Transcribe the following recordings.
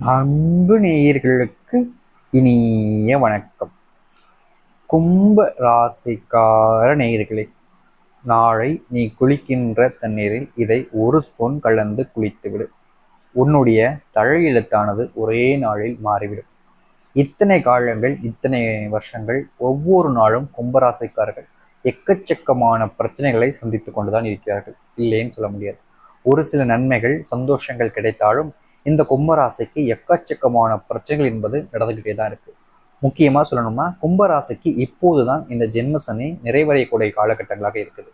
அன்பு நேயர்களுக்கு இனிய வணக்கம். கும்ப ராசிக்கார நேயர்களே நாளை நீ குளிக்கின்ற தண்ணீரில் இதை ஒரு ஸ்பூன் கலந்து குளித்துவிடு. உன்னுடைய தலையெழுத்தானது ஒரே நாளில் மாறிவிடும். இத்தனை காலங்கள் இத்தனை வருஷங்கள் ஒவ்வொரு நாளும் கும்பராசிக்காரர்கள் எக்கச்சக்கமான பிரச்சனைகளை சந்தித்து கொண்டுதான் இருக்கிறார்கள். இல்லைன்னு சொல்ல முடியாது. ஒரு சில நன்மைகள் சந்தோஷங்கள் கிடைத்தாலும் இந்த கும்பராசிக்கு எக்கச்சக்கமான பிரச்சனைகள் என்பது நடந்துகிட்டே தான் இருக்கு. முக்கியமாக சொல்லணும்னா கும்பராசிக்கு இப்போதுதான் இந்த ஜென்ம சனி நிறைவடையக்கூடிய காலகட்டங்களாக இருக்குது.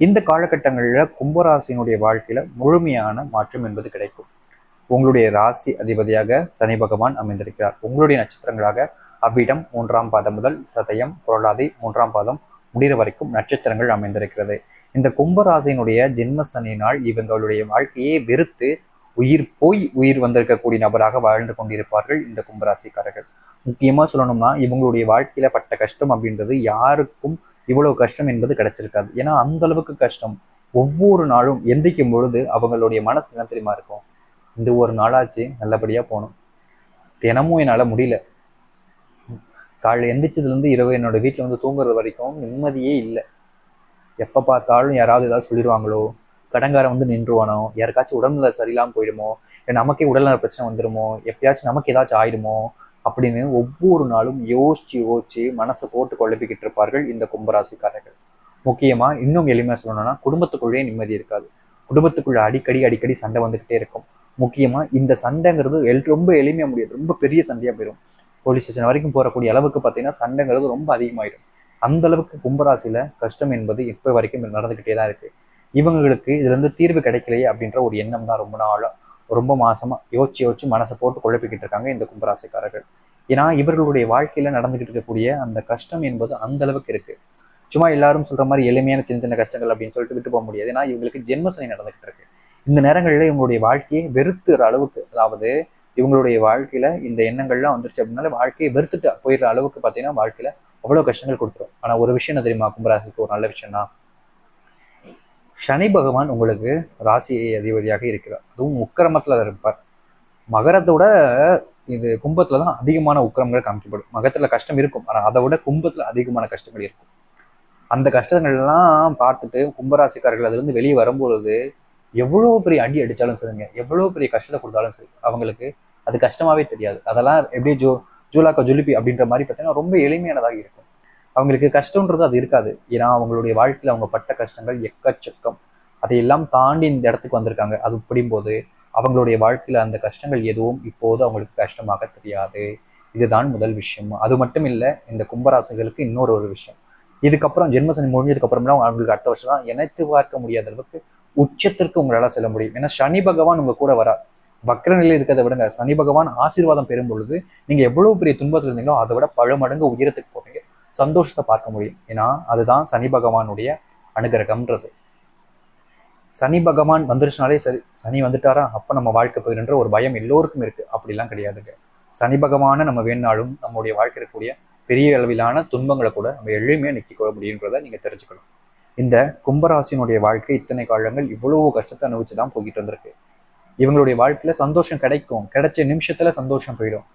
இந்த காலகட்டங்களில் கும்பராசியினுடைய வாழ்க்கையில் முழுமையான மாற்றம் என்பது கிடைக்கும். உங்களுடைய ராசி அதிபதியாக சனி பகவான் அமைந்திருக்கிறார். உங்களுடைய நட்சத்திரங்களாக அவ்விடம் மூன்றாம் பாதம் முதல் சதயம் புரளாதி மூன்றாம் பாதம் முடிகிற வரைக்கும் நட்சத்திரங்கள் அமைந்திருக்கிறது. இந்த கும்பராசியினுடைய ஜென்ம சனியினால் இவங்களுடைய வாழ்க்கையை வெறுத்து உயிர் போய் உயிர் வந்திருக்கக்கூடிய நபராக வாழ்ந்து கொண்டிருப்பார்கள் இந்த கும்பராசிக்காரர்கள். முக்கியமா சொல்லணும்னா இவங்களுடைய வாழ்க்கையில பட்ட கஷ்டம் அப்படின்றது யாருக்கும் இவ்வளவு கஷ்டம் என்பது கிடைச்சிருக்காது. ஏன்னா அந்த அளவுக்கு கஷ்டம். ஒவ்வொரு நாளும் எந்திக்கும் பொழுது அவங்களுடைய மனசு என்ன தெரியுமா இருக்கும்? இந்த ஒரு நாளாச்சு நல்லபடியா போகணும். தினமும் என்னால முடியல. காலையில் எந்திரிச்சதுல இருந்து இரவு என்னோட வீட்டுல வந்து தூங்குறது வரைக்கும் நிம்மதியே இல்லை. எப்ப பார்த்தாலும் யாராவது ஏதாவது சொல்லிடுவாங்களோ கடங்காரம் வந்து நின்றுவானோ? யாருக்காச்சும் உடல்நல சரியில்லாமல் போயிடுமோ? இல்லை நமக்கே உடல்நல பிரச்சனை வந்துடுமோ? எப்பயாச்சும் நமக்கு ஏதாச்சும் ஆயிடுமோ? அப்படின்னு ஒவ்வொரு நாளும் யோசிச்சு யோசிச்சு மனசை போட்டு குழப்பிக்கிட்டு இருப்பார்கள் இந்த கும்பராசிக்காரர்கள். முக்கியமாக இன்னும் எளிமையாக சொல்லணும்னா குடும்பத்துக்குள்ளேயே நிம்மதி இருக்காது. குடும்பத்துக்குள்ள அடிக்கடி அடிக்கடி சண்டை வந்துகிட்டே இருக்கும். முக்கியமாக இந்த சண்டைங்கிறது எல் ரொம்ப எளிமையாக முடியாது. ரொம்ப பெரிய சண்டையாக போயிடும். போலீஸ் ஸ்டேஷன் வரைக்கும் போகக்கூடிய அளவுக்கு பார்த்தீங்கன்னா சண்டைங்கிறது ரொம்ப அதிகமாயிடும். அந்த அளவுக்கு கஷ்டம் என்பது இப்போ வரைக்கும் நடந்துக்கிட்டே தான் இருக்குது இவங்களுக்கு இதுல இருந்து தீர்வு கிடைக்கலையே அப்படின்ற ஒரு எண்ணம் தான் ரொம்ப நாளாக ரொம்ப மாசமா யோசிச்சு யோசிச்சு மனசை போட்டு குழப்பிக்கிட்டு இருக்காங்க இந்த கும்பராசிக்காரர்கள். ஏன்னா இவர்களுடைய வாழ்க்கையில நடந்துகிட்டு இருக்கக்கூடிய அந்த கஷ்டம் என்பது அந்த அளவுக்கு இருக்கு. சும்மா எல்லாரும் சொல்ற மாதிரி எளிமையான சின்ன சின்ன கஷ்டங்கள் அப்படின்னு சொல்லிட்டு விட்டு போக முடியாது. ஏன்னா இவங்களுக்கு ஜென்மசனி நடந்துகிட்டு இருக்கு. இந்த நேரங்களில் இவங்களுடைய வாழ்க்கையை வெறுத்துற அளவுக்கு அதாவது இவங்களுடைய வாழ்க்கையில இந்த எண்ணங்கள்லாம் வந்துருச்சு அப்படின்னால வாழ்க்கையை வெறுத்துட்டு போயிடுற அளவுக்கு பார்த்தீங்கன்னா வாழ்க்கையில அவ்வளோ கஷ்டங்கள் கொடுத்துரும். ஆனால் ஒரு விஷயம் தெரியுமா? கும்பராசிக்கு ஒரு நல்ல விஷயம்னா சனி பகவான் உங்களுக்கு ராசி அதிபதியாக இருக்கிறார். அதுவும் உக்கிரமத்தில் இருப்பார். மகரத்தோட இது கும்பத்தில் தான் அதிகமான உக்கிரங்கள் காமிக்கப்படும். மகத்தில் கஷ்டம் இருக்கும். ஆனால் அதை விட கும்பத்தில் அதிகமான கஷ்டங்கள் இருக்கும். அந்த கஷ்டங்கள்லாம் பார்த்துட்டு கும்பராசிக்காரர்கள் அதுலேருந்து வெளியே வரும்பொழுது எவ்வளோ பெரிய அடி அடித்தாலும் சரிங்க. எவ்வளோ பெரிய கஷ்டத்தை கொடுத்தாலும் சரி. அவங்களுக்கு அது கஷ்டமாகவே தெரியாது. அதெல்லாம் எப்படி ஜோ ஜூலாக்கா ஜுலிப்பி அப்படின்ற மாதிரி பார்த்தீங்கன்னா ரொம்ப எளிமையானதாக இருக்கும். அவங்களுக்கு கஷ்டம்ன்றது அது இருக்காது. ஏன்னா அவங்களுடைய வாழ்க்கையில் அவங்க பட்ட கஷ்டங்கள் எக்கச்சக்கம். அதையெல்லாம் தாண்டி இந்த இடத்துக்கு வந்திருக்காங்க. அது படியும்போது அவங்களுடைய வாழ்க்கையில் அந்த கஷ்டங்கள் எதுவும் இப்போது அவங்களுக்கு கஷ்டமாக தெரியாது. இதுதான் முதல் விஷயம். அது மட்டும் இல்லை இந்த கும்பராசிகளுக்கு இன்னொரு ஒரு விஷயம். இதுக்கப்புறம் ஜென்மசனி முடிஞ்சதுக்கப்புறம்லாம் அவங்களுக்கு அடுத்த வருஷம் தான் இணைத்து பார்க்க முடியாத அளவுக்கு உச்சத்திற்கு உங்களால் செல்ல முடியும். ஏன்னா சனி பகவான் உங்கள் கூட வரா. வக்ர நிலையில் இருக்கிறத விடுங்க. சனி பகவான் ஆசீர்வாதம் பெறும் பொழுது நீங்கள் எவ்வளோ பெரிய துன்பத்தில் இருந்தீங்களோ அதை விட பல மடங்கு உயரத்துக்கு போவீங்க. சந்தோஷத்தை பார்க்க முடியும். ஏன்னா அதுதான் சனி பகவானுடைய அனுகிரகம்ன்றது. சனி பகவான் வந்துருச்சுனாலே சரி சனி வந்துட்டாரா? அப்போ நம்ம வாழ்க்கை போயிடுன்ற ஒரு பயம் எல்லோருக்கும் இருக்கு. அப்படிலாம் கிடையாதுங்க. சனி பகவானை நம்ம வேணாலும் நம்மளுடைய வாழ்க்கை இருக்கக்கூடிய பெரிய அளவிலான துன்பங்களை கூட நம்ம எளிமையா நிற்க முடியுன்றதை நீங்கள் தெரிஞ்சுக்கணும். இந்த கும்பராசினுடைய வாழ்க்கை இத்தனை காலங்கள் இவ்வளவு கஷ்டத்தை அனுபவிச்சு தான் போய்கிட்டு வந்திருக்கு. இவங்களுடைய வாழ்க்கையில் சந்தோஷம் கிடைக்கும். கிடைச்ச நிமிஷத்தில் சந்தோஷம் போயிடும்.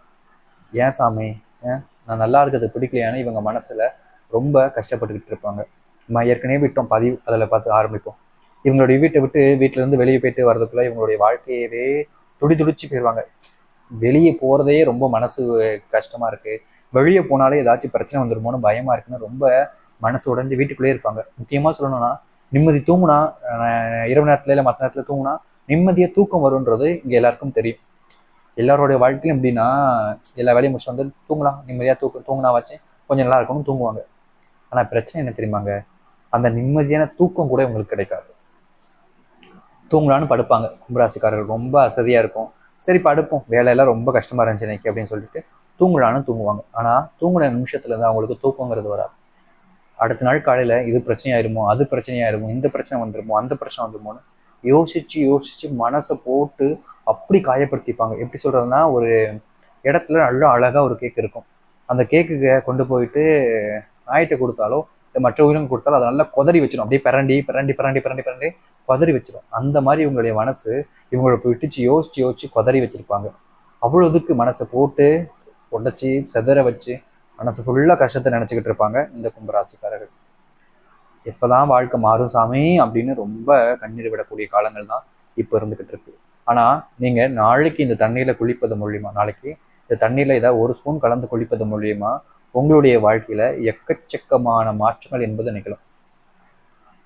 ஏன் சாமி? ஏன்? நான் நல்லா இருக்கிறது பிடிக்கலையானு இவங்க மனசுல ரொம்ப கஷ்டப்பட்டுக்கிட்டு இருப்பாங்க. நம்ம ஏற்கனவே விட்டோம் பதிவு அதில் பார்த்து ஆரம்பிப்போம். இவங்களுடைய வீட்டை விட்டு வீட்டுல இருந்து வெளியே போயிட்டு வர்றதுக்குள்ள இவங்களுடைய வாழ்க்கையவே துடி துடிச்சு போயிடுவாங்க. வெளியே போறதே ரொம்ப மனசு கஷ்டமா இருக்கு. வெளியே போனாலே ஏதாச்சும் பிரச்சனை வந்துருமோன்னு பயமா இருக்குன்னு ரொம்ப மனசு உடஞ்சி வீட்டுக்குள்ளேயே இருப்பாங்க. முக்கியமா சொல்லணும்னா நிம்மதி தூங்குனா இரவு நேரத்துல இல்லை மற்ற நேரத்துல தூங்குனா நிம்மதியா தூக்கம் வரும்ன்றது இங்க எல்லாருக்கும் தெரியும். எல்லாரோடைய வாழ்க்கையும் எப்படின்னா எல்லா வேலையும் முடிச்சு வந்து தூங்கலாம். நிம்மதியாக தூக்க தூங்கினா வச்சு கொஞ்சம் நல்லா இருக்கும்னு தூங்குவாங்க. ஆனால் பிரச்சனை என்ன தெரியுமாங்க? அந்த நிம்மதியான தூக்கம் கூட உங்களுக்கு கிடைக்காது. தூங்கலான்னு படுப்பாங்க. கும்பராசிக்காரர்கள் ரொம்ப அசதியாக இருக்கும். சரி படுப்போம். வேலையெல்லாம் ரொம்ப கஷ்டமாக இருந்துச்சு இன்னைக்கு அப்படின்னு சொல்லிட்டு தூங்கலான்னு தூங்குவாங்க. ஆனால் தூங்குன நிமிஷத்துல இருந்து அவங்களுக்கு தூக்கங்கிறது வராது. அடுத்த நாள் காலையில் இது பிரச்சனையாயிருமோ அது பிரச்சனையாயிருமோ இந்த பிரச்சனை வந்துருமோ அந்த பிரச்சனை வந்துருமோன்னு யோசிச்சு யோசிச்சு மனசை போட்டு அப்படி காயப்படுத்திப்பாங்க. எப்படி சொல்றதுன்னா ஒரு இடத்துல நல்லா அழகா ஒரு கேக் இருக்கும். அந்த கேக்குக்கு கொண்டு போயிட்டு நாயிட்ட கொடுத்தாலோ இல்லை மற்ற உயிரினம் கொடுத்தாலும் அதை நல்லா கொதறி வச்சிடும் அப்படியே பிறண்டி பிறண்டி பிறண்டி பிறண்டி பிறண்டி கொதறி வச்சிடும் அந்த மாதிரி இவங்களுடைய மனசு இவங்களை விட்டுச்சு யோசிச்சு யோசிச்சு கொதறி வச்சிருப்பாங்க. அவ்வளோதுக்கு மனசை போட்டு உடச்சி செதற வச்சு மனசு ஃபுல்லாக கஷ்டத்தை நினச்சிக்கிட்டு இருப்பாங்க இந்த கும்பராசிக்காரர்கள். எப்போதான் வாழ்க்கை மாறும் சாமி அப்படின்னு ரொம்ப கண்ணீர் விடக்கூடிய காலங்கள் தான் இப்போ இருந்துகிட்டு இருக்கு. ஆனால் நீங்கள் நாளைக்கு இந்த தண்ணியில குளிப்பது மூலியமா நாளைக்கு இந்த தண்ணியில ஏதாவது ஒரு ஸ்பூன் கலந்து குளிப்பது மூலியமா உங்களுடைய வாழ்க்கையில எக்கச்சக்கமான மாற்றங்கள் என்பது நிகழும்.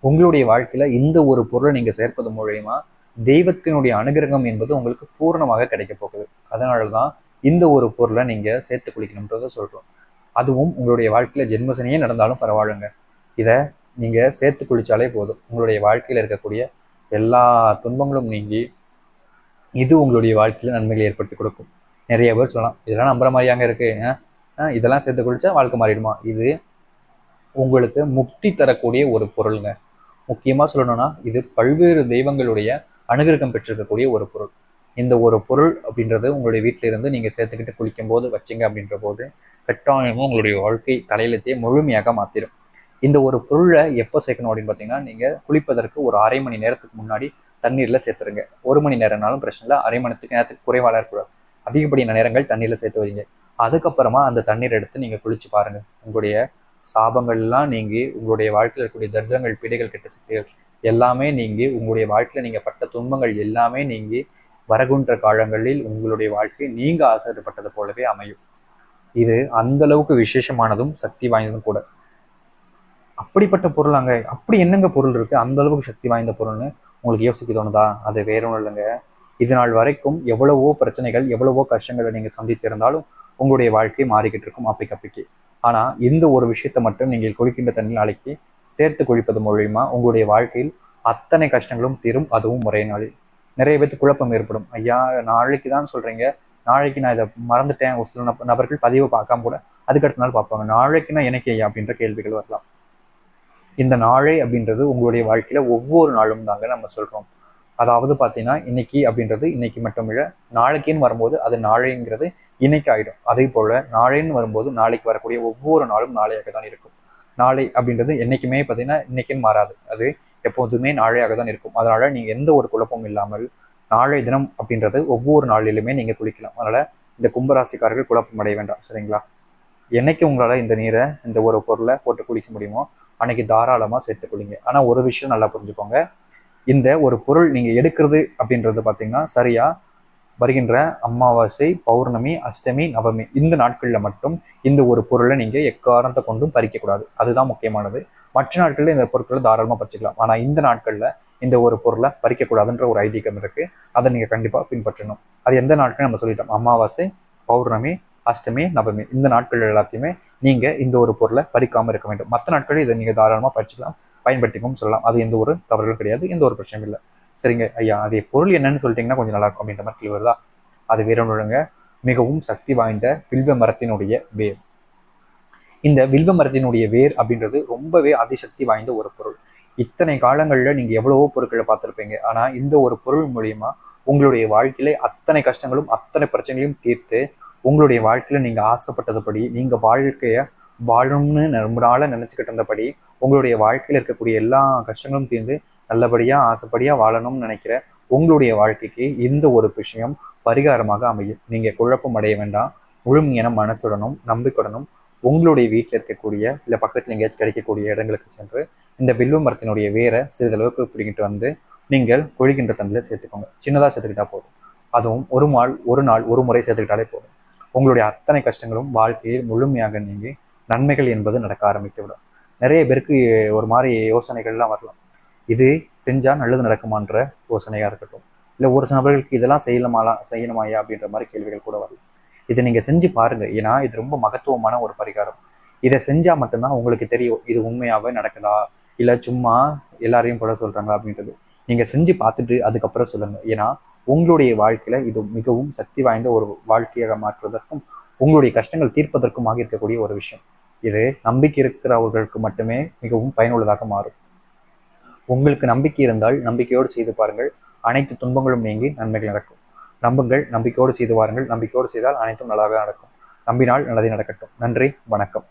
உங்களுடைய வாழ்க்கையில இந்த ஒரு பொருளை நீங்க சேர்ப்பது மூலியமா தெய்வத்தினுடைய அனுகிரகம் என்பது உங்களுக்கு பூர்ணமாக கிடைக்க போகுது. அதனால தான் இந்த ஒரு பொருளை நீங்க சேர்த்து குளிக்கணுன்றதை சொல்றோம். அதுவும் உங்களுடைய வாழ்க்கையில ஜென்மசனியே நடந்தாலும் பரவாயில்லைங்க. இதை நீங்கள் சேர்த்து குளித்தாலே போதும். உங்களுடைய வாழ்க்கையில் இருக்கக்கூடிய எல்லா துன்பங்களும் நீங்கி இது உங்களுடைய வாழ்க்கையில் நன்மைகளை ஏற்படுத்தி கொடுக்கும். நிறைய பேர் சொல்லலாம் இதெல்லாம் நம்புற மாதிரியாங்க இருக்குது இதெல்லாம் சேர்த்து குளிச்சா வாழ்க்கை மாறிடுமா? இது உங்களுக்கு முக்தி தரக்கூடிய ஒரு பொருளுங்க. முக்கியமாக சொல்லணும்னா இது பல்வேறு தெய்வங்களுடைய அனுகிரகம் பெற்றிருக்கக்கூடிய ஒரு பொருள். இந்த ஒரு பொருள் அப்படின்றது உங்களுடைய வீட்டில இருந்து நீங்கள் சேர்த்துக்கிட்டு குளிக்கும் போது வச்சிங்க அப்படின்ற போது கட்டாயமும் உங்களுடைய வாழ்க்கை தலையிலத்தையே முழுமையாக மாற்றிடும் இந்த ஒரு பொருளை எப்போ சேர்க்கணும் அப்படின்னு பார்த்தீங்கன்னா நீங்கள் குளிப்பதற்கு ஒரு அரை மணி நேரத்துக்கு முன்னாடி தண்ணீரில் சேர்த்துருங்க. ஒரு மணி நேரம்னாலும் பிரச்சனை இல்லை. அரை மணி நேரத்துக்கு குறைவாக இருக்கக்கூடாது அதிகப்படியான நேரங்கள் தண்ணீர்ல சேர்த்து வைங்க. அதுக்கப்புறமா அந்த தண்ணீர் எடுத்து நீங்கள் குளிச்சு பாருங்கள் உங்களுடைய சாபங்கள்லாம் நீங்கி உங்களுடைய வாழ்க்கையில் இருக்கக்கூடிய தர்தங்கள் பிடைகள் கெட்ட சக்திகள் எல்லாமே நீங்கி உங்களுடைய வாழ்க்கையில் நீங்கள் பட்ட துன்பங்கள் எல்லாமே நீங்கி வரகுன்ற காலங்களில் உங்களுடைய வாழ்க்கை நீங்கள் ஆசைப்பட்டது போலவே அமையும். இது அந்த அளவுக்கு விசேஷமானதும் சக்தி வாய்ந்ததும் கூட. அப்படிப்பட்ட பொருள் அங்கே அப்படி என்னங்க பொருள் இருக்கு? அந்த அளவுக்கு சக்தி வாய்ந்த பொருள்னு உங்களுக்கு யோசிக்க தோணுதா? அது வேற ஒன்றும் இல்லைங்க. இது நாள் வரைக்கும் எவ்வளவோ பிரச்சனைகள் எவ்வளவோ கஷ்டங்களை நீங்கள் சந்தித்திருந்தாலும் உங்களுடைய வாழ்க்கை மாறிக்கிட்டு இருக்கும் அப்பைக்கு அப்பைக்கு. ஆனால் இந்த ஒரு விஷயத்தை மட்டும் நீங்கள் குளிக்கின்ற தண்ணி நாளைக்கு சேர்த்து குளிப்பது மூலயமா உங்களுடைய வாழ்க்கையில் அத்தனை கஷ்டங்களும் தீரும். அதுவும் ஒரே நாளில். நிறைய பேர்த்து குழப்பம் ஏற்படும். ஐயா நாளைக்கு தான் சொல்கிறீங்க நாளைக்கு நான் இதை மறந்துட்டேன். ஒரு சில நபர்கள் பதிவை பார்க்காம கூட அதுக்கு அடுத்த நாள் பார்ப்பாங்க. நாளைக்குன்னா எனக்கு ஐயா அப்படின்ற கேள்விகள் வரலாம். இந்த நாளை அப்படின்றது உங்களுடைய வாழ்க்கையில் ஒவ்வொரு நாளும் தாங்க நம்ம சொல்கிறோம் அதாவது பார்த்தீங்கன்னா இன்னைக்கு அப்படின்றது இன்னைக்கு மட்டும் இல்ல நாளைக்குன்னு வரும்போது அது நாளைங்கிறது இன்னைக்கு ஆகிடும் அதே போல் நாளைன்னு வரும்போது நாளைக்கு வரக்கூடிய ஒவ்வொரு நாளும் நாளையாக தான் இருக்கும். நாளை அப்படின்றது என்றைக்குமே பார்த்தீங்கன்னா இன்னைக்குன்னு மாறாது. அது எப்போதுமே நாளையாக தான் இருக்கும். அதனால் நீங்கள் எந்த ஒரு குழப்பமும் இல்லாமல் நாளை தினம் அப்படின்றது ஒவ்வொரு நாளிலுமே நீங்கள் குளிக்கலாம். அதனால் இந்த கும்பராசிக்காரர்கள் குழப்பம் அடைய வேண்டாம். சரிங்களா? என்னைக்கு உங்களால் இந்த நீரை இந்த ஒரு பொருளை போட்டு குளிக்க முடியுமோ அன்னைக்கு தாராளமாக சேர்த்துக்கொள்ளுங்க. ஆனால் ஒரு விஷயம் நல்லா புரிஞ்சுக்கோங்க. இந்த ஒரு பொருள் நீங்கள் எடுக்கிறது அப்படின்றது பார்த்தீங்கன்னா சரியாக வருகின்ற அமாவாசை பௌர்ணமி அஷ்டமி நவமி இந்த நாட்களில் மட்டும் இந்த ஒரு பொருளை நீங்கள் எக்காரணத்தை கொண்டும் பறிக்கக்கூடாது. அதுதான் முக்கியமானது. மற்ற நாட்களில் இந்த பொருட்களை தாராளமாக பறிச்சிக்கலாம். ஆனால் இந்த நாட்களில் இந்த ஒரு பொருளை பறிக்கக்கூடாதுன்ற ஒரு ஐதீகம் இருக்குது அதை நீங்கள் கண்டிப்பாக பின்பற்றணும். அது எந்த நாட்கள் நம்ம சொல்லிட்டோம். அமாவாசை பௌர்ணமி அஷ்டமி நவமி. இந்த நாட்கள் எல்லாத்தையுமே நீங்க இந்த ஒரு பொருளை பறிக்காம இருக்க வேண்டும். மற்ற நாட்களில் இதை நீங்க தாராளமா பறிச்சுக்கலாம் பயன்படுத்திக்கவும் சொல்லலாம். அது எந்த ஒரு தவறுகளும் கிடையாது எந்த ஒரு பிரச்சனையும் இல்லை. சரிங்க ஐயா. அது பொருள் என்னன்னு சொல்லிட்டீங்கன்னா கொஞ்சம் நல்லா இருக்கும் அப்படின்ற மாதிரி கேள்வி வருதா? அது வேற மிகவும் சக்தி வாய்ந்த வில்வ மரத்தினுடைய வேர். இந்த வில்வ மரத்தினுடைய வேர் அப்படின்றது ரொம்பவே அதிசக்தி வாய்ந்த ஒரு பொருள். இத்தனை காலங்கள்ல நீங்க எவ்வளவோ பொருட்களை பார்த்திருப்பீங்க. ஆனா இந்த ஒரு பொருள் மூலியமா உங்களுடைய வாழ்க்கையில அத்தனை கஷ்டங்களும் அத்தனை பிரச்சனைகளையும் தீர்த்து உங்களுடைய வாழ்க்கையில நீங்க ஆசைப்பட்டதுபடி நீங்க வாழ்க்கைய வாழணும்னு ரொம்ப நாளாக நினைச்சுக்கிட்டு இருந்தபடி உங்களுடைய வாழ்க்கையில இருக்கக்கூடிய எல்லா கஷ்டங்களும் தீர்ந்து நல்லபடியா ஆசைப்படியா வாழணும்னு நினைக்கிற உங்களுடைய வாழ்க்கைக்கு இந்த ஒரு விஷயம் பரிகாரமாக அமையும். நீங்க குழப்பம் அடைய வேண்டாம். முழுமையான மனசுடனும் நம்பிக்கையுடனும் உங்களுடைய வீட்டில் இருக்கக்கூடிய இல்லை பக்கத்தில் எங்கேயாச்சும் கிடைக்கக்கூடிய இடங்களுக்கு சென்று இந்த வில்வ மரத்தினுடைய வேரை சிறிதளவுக்கு பிடிக்கிட்டு வந்து நீங்கள் கொழிகின்ற தண்ணியில் சேர்த்துக்கோங்க. சின்னதாக சேர்த்துக்கிட்டா போதும். அதுவும் ஒரு நாள் ஒரு நாள் ஒரு முறை சேர்த்துக்கிட்டாலே போதும். உங்களுடைய அத்தனை கஷ்டங்களும் வாழ்க்கையில் முழுமையாக நீங்கி நன்மைகள் என்பது நடக்க ஆரம்பித்து விடும் நிறைய பேருக்கு ஒரு மாதிரி யோசனைகள்லாம் வரலாம். இது செஞ்சால் நல்லது நடக்குமான்ற யோசனையாக இருக்கட்டும். இல்லை ஒரு சில நபர்களுக்கு இதெல்லாம் செய்யலாமா செய்யணுமாயா அப்படின்ற மாதிரி கேள்விகள் கூட வரலாம். இதை நீங்கள் செஞ்சு பாருங்க. ஏன்னா இது ரொம்ப மகத்துவமான ஒரு பரிகாரம். இதை செஞ்சால் மட்டும்தான் உங்களுக்கு தெரியும் இது உண்மையாகவே நடக்குதா? இல்லை சும்மா எல்லாரையும் கூட சொல்கிறாங்க அப்படின்றது. நீங்கள் செஞ்சு பார்த்துட்டு அதுக்கப்புறம் சொல்லுங்கள் ஏன்னா உங்களுடைய வாழ்க்கையில இது மிகவும் சக்தி வாய்ந்த ஒரு வாழ்க்கையாக மாற்றுவதற்கும் உங்களுடைய கஷ்டங்கள் தீர்ப்பதற்குமாக இருக்கக்கூடிய ஒரு விஷயம். இது நம்பிக்கை இருக்கிறவர்களுக்கு மட்டுமே மிகவும் பயனுள்ளதாக மாறும். உங்களுக்கு நம்பிக்கை இருந்தால் நம்பிக்கையோடு செய்து பாருங்கள். அனைத்து துன்பங்களும் நீங்கி நன்மைகள் நடக்கும். நம்புங்கள் நம்பிக்கையோடு செய்து வாருங்கள். நம்பிக்கையோடு செய்தால் அனைத்தும் நல்லாவே நடக்கும். நம்பினால் நல்லதே நடக்கட்டும். நன்றி வணக்கம்.